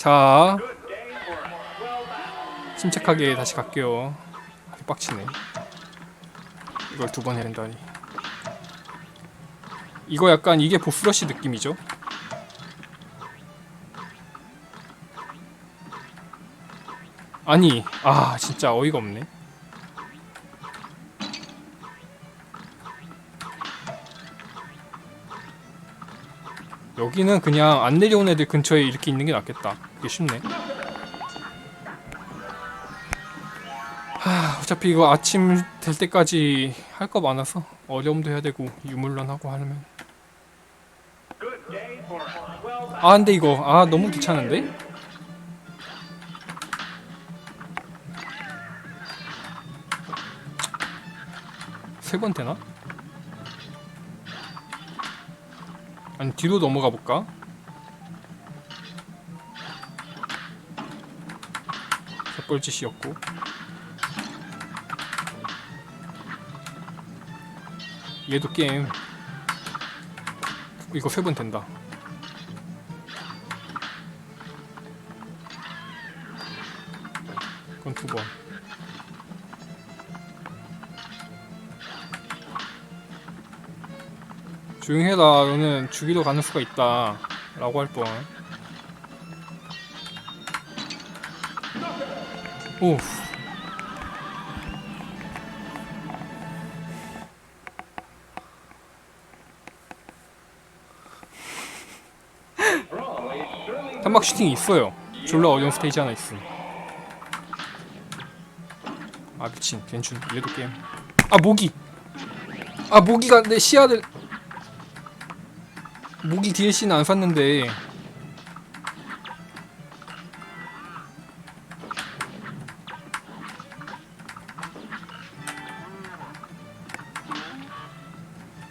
자 침착하게 다시 갈게요. 빡치네. 이걸 두 번 해야 된다니 이거 약간 이게 보스러시 느낌이죠? 아니 아 진짜 어이가 없네. 여기는 그냥 안 내려온 애들 근처에 이렇게 있는 게 낫겠다 그게 쉽네 하, 어차피 이거 아침 될 때까지 할 거 많아서 어려움도 해야 되고 유물론 하고 하려면 아 근데 이거 아 너무 귀찮은데? 세 번 되나? 아니 뒤로 넘어가 볼까? 삿벌짓이었고. 얘도 게임. 이거 세 번 된다. 그건 두번. 조용해라. 너는 죽이러 가는 수가 있다. 라고 할뻔 오 탄막 슈팅이 있어요. 졸라 어려운 스테이지 하나 있음. 아 미친. 괜춘 얘도 게임. 아 모기. 아 모기가 내 시야를 모기 DLC는 안 샀는데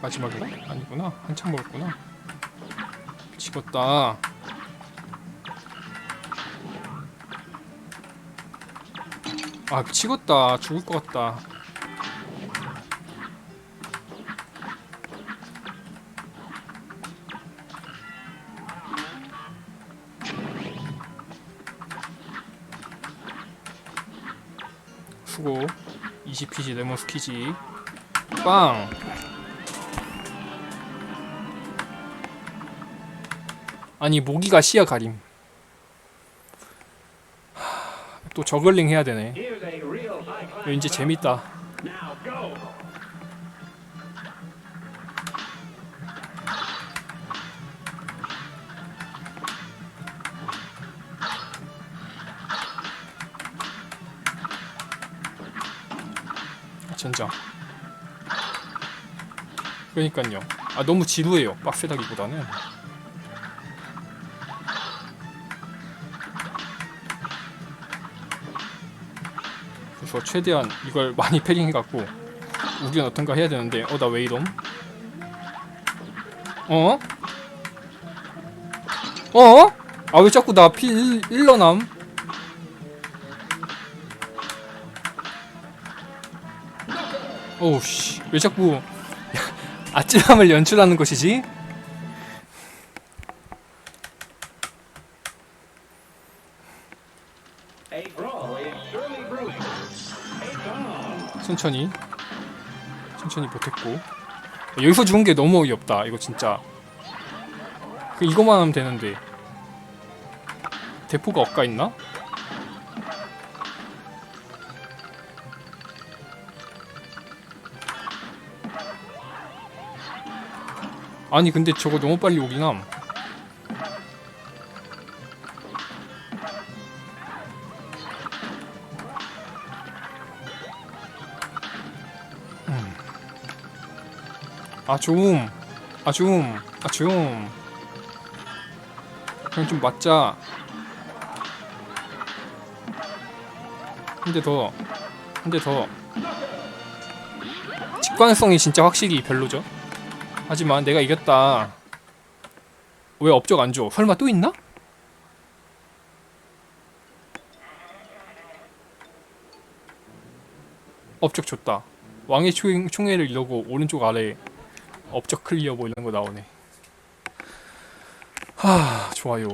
마지막이가? 아니구나. 한참 먹었구나. 미치겠다. 아 미치겠다. 죽을 것 같다. 수고. 20피지 레몬 스키지. 빵 아니 모기가 시야 가림 하, 또 저글링 해야 되네. 왠지 재밌다. 젠장 그러니까요 아 너무 지루해요 빡세다기보다는 그래서 최대한 이걸 많이 패링해갖고 우기는 어떤가 해야 되는데 어 나 왜 이럼 어? 어? 아 왜 자꾸 나피 일러남 오우 씨 왜 자꾸 아찔함을 연출하는 것이지? 천천히. 천천히 버텼고. 여기서 죽은 게 너무 어이없다. 이거 진짜. 그 이거만 하면 되는데. 대포가 엇가 있나? 아니 근데 저거 너무 빨리 오긴 함 아 좀, 아 좀, 아 좀. 그냥 좀 맞자. 한 대 더, 한 대 더. 직관성이 진짜 확실히 별로죠. 하지만 내가 이겼다. 왜 업적 안 줘? 설마 또 있나? 업적 줬다. 왕의 총, 총애를 이러고 오른쪽 아래 업적 클리어 뭐 이런 거 나오네. 하 좋아요.